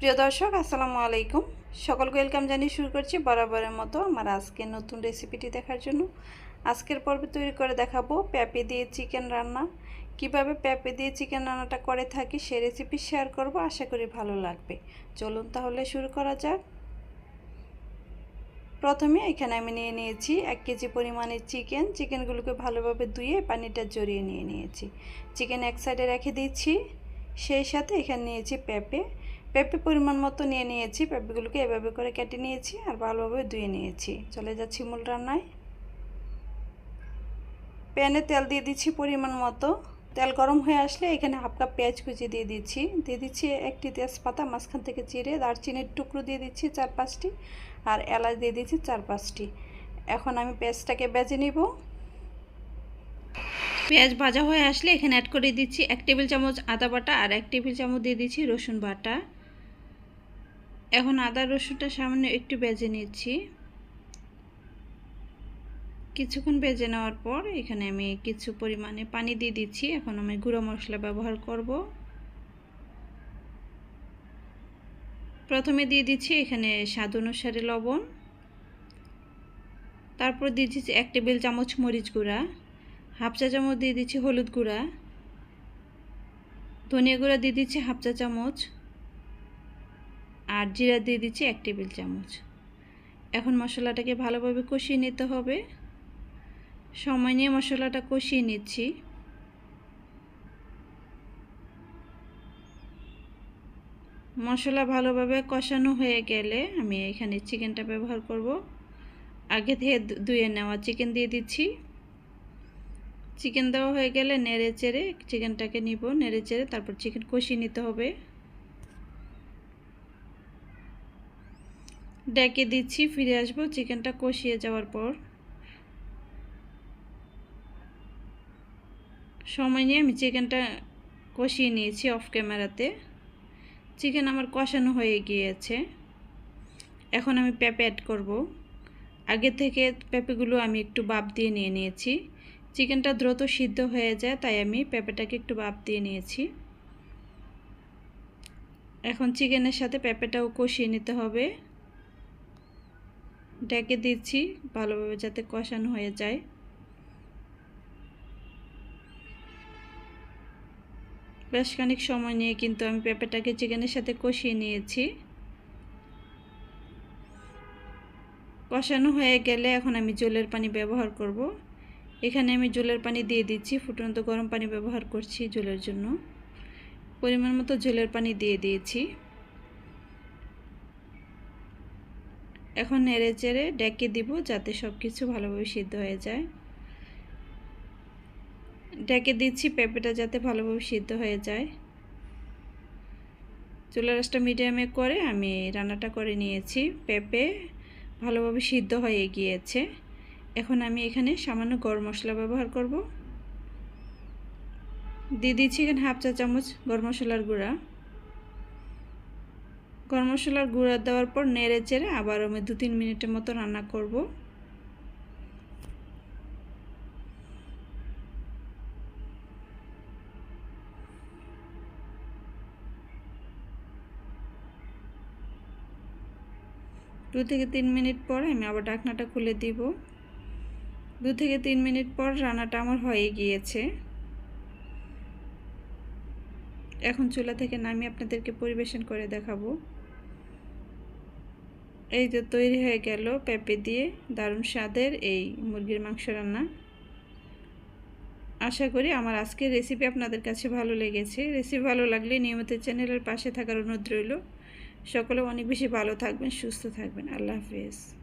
প্রিয় দর্শক, আসসালামু আলাইকুম। সকলকে ওয়েলকাম জানিয়ে শুরু করছি বরাবরের মতো আমার আজকে নতুন রেসিপিটি দেখার জন্য। আজকের পর্বে তৈরি করে দেখাবো পেঁপে দিয়ে চিকেন রান্না। কীভাবে পেঁপে দিয়ে চিকেন রান্নাটা করে থাকি সে রেসিপি শেয়ার করব, আশা করি ভালো লাগবে। চলুন তাহলে শুরু করা যাক। প্রথমে এখানে আমি নিয়ে নিয়েছি এক কেজি পরিমাণের চিকেন। চিকেনগুলোকে ভালোভাবে ধুয়ে পানিটা জড়িয়ে নিয়ে নিয়েছি। চিকেন এক সাইডে রেখে দিচ্ছি। সেই সাথে এখানে নিয়েছি পেঁপে। পেঁপে পরিমাণ মতো নিয়ে নিয়েছি। পেঁপেগুলোকে এভাবে করে কেটে নিয়েছি আর ভালোভাবে ধুয়ে নিয়েছি। চলে যাচ্ছি মূল রান্নায়। প্যানে তেল দিয়ে দিচ্ছি পরিমাণ মতো। তেল গরম হয়ে আসলে এখানে হাফ কাপ পেঁয়াজ কুচি দিয়ে দিচ্ছি। দিয়ে দিচ্ছি একটি তেজপাতা, মাঝখান থেকে চিড়ে, দারচিনির টুকরো দিয়ে দিচ্ছি চার পাঁচটি আর এলাচ দিয়ে দিচ্ছি চার পাঁচটি। এখন আমি পেঁয়াজটাকে বেজে নিব। পেঁয়াজ ভাজা হয়ে আসলে এখানে অ্যাড করে দিচ্ছি এক টেবিল চামচ আদা বাটা আর এক টেবিল চামচ দিয়ে দিচ্ছি রসুন বাটা। এখন আদা রসুনটা সামান্য একটু বেজে নিচ্ছি। কিছুক্ষণ বেজে নেওয়ার পর এখানে আমি কিছু পরিমাণে পানি দিয়ে দিচ্ছি। এখন আমি গুঁড়ো মশলা ব্যবহার করব। প্রথমে দিয়ে দিচ্ছি এখানে স্বাদ অনুসারে লবণ। তারপর দিয়ে দিচ্ছি এক টেবিল চামচ মরিচ গুঁড়া। হাফ চা চামচ দিয়ে দিচ্ছি হলুদ গুঁড়া। ধনিয়া গুঁড়া দিয়ে দিচ্ছি হাফ চা চামচ। আর জিরা দিয়ে দিচ্ছি এক টেবিল চামচ। এখন মশলাটাকে ভালোভাবে কষিয়ে নিতে হবে। সময় নিয়ে মশলাটা কষিয়ে নিচ্ছি। মশলা ভালোভাবে কষানো হয়ে গেলে আমি এখানে চিকেনটা ব্যবহার করব। আগে থেকে ধুয়ে নেওয়া চিকেন দিয়ে দিচ্ছি। চিকেন দেওয়া হয়ে গেলে নেড়ে চেড়ে চিকেনটাকে নিব। নেড়ে চেড়ে তারপর চিকেন কষিয়ে নিতে হবে। ডেকে দিচ্ছি, ফিরে আসব। চিকেনটা কষিয়ে যাওয়ার পর সময় নিয়ে আমি চিকেনটা কষিয়ে নিয়েছি অফ ক্যামেরাতে চিকেন আমার কষানো হয়ে গিয়েছে। এখন আমি পেঁপে অ্যাড করব। আগে থেকে পেঁপেগুলো আমি একটু বাপ দিয়ে নিয়ে নিয়েছি। চিকেনটা দ্রুত সিদ্ধ হয়ে যায়, তাই আমি পেঁপেটাকে একটু বাপ দিয়ে নিয়েছি। এখন চিকেনের সাথে পেঁপেটাও কষিয়ে নিতে হবে। ডেকে দিচ্ছি, ভালোভাবে যাতে কষানো হয়ে যায়। বেশ খানিক সময় নিয়ে কিন্তু আমি পেঁপেটাকে চিকেনের সাথে কষিয়ে নিয়েছি। কষানো হয়ে গেলে এখন আমি জলের পানি ব্যবহার করব। এখানে আমি জলের পানি দিয়ে দিচ্ছি, ফুটন্ত গরম পানি ব্যবহার করছি জলের জন্য। পরিমাণ মতো জলের পানি দিয়ে দিয়েছি। এখন নেড়ে চেড়ে ডেকে দিব যাতে সব কিছু ভালোভাবে সিদ্ধ হয়ে যায়। ডেকে দিচ্ছি পেঁপেটা যাতে ভালোভাবে সিদ্ধ হয়ে যায়। চুলা রাসটা মিডিয়ামে করে আমি রান্নাটা করে নিয়েছি। পেঁপে ভালোভাবে সিদ্ধ হয়ে গিয়েছে। এখন আমি এখানে সামান্য গরম মশলা ব্যবহার করব। দিয়ে দিচ্ছি এখানে হাফ চা চামচ গরম মশলার গুঁড়া। গরম মশলার গুঁড়া দেওয়ার পর নেড়ে চেড়ে আবার আমি দু তিন মিনিটের মতো রান্না করব। দু থেকে তিন মিনিট পর আমি আবার ডাকনাটা খুলে দিব। দু থেকে তিন মিনিট পর রান্নাটা আমার হয়ে গিয়েছে। এখন চুলা থেকে নামিয়ে আপনাদেরকে পরিবেশন করে দেখাবো। এই যে তৈরি হয়ে গেল পেঁপে দিয়ে দারুণ স্বাদের এই মুরগির মাংস রান্না। আশা করি আমার আজকের রেসিপি আপনাদের কাছে ভালো লেগেছে। রেসিপি ভালো লাগলে নিয়মিত চ্যানেলের পাশে থাকার অনুরোধ রইল। সকলে অনেক বেশি ভালো থাকবেন, সুস্থ থাকবেন। আল্লাহ হাফিজ।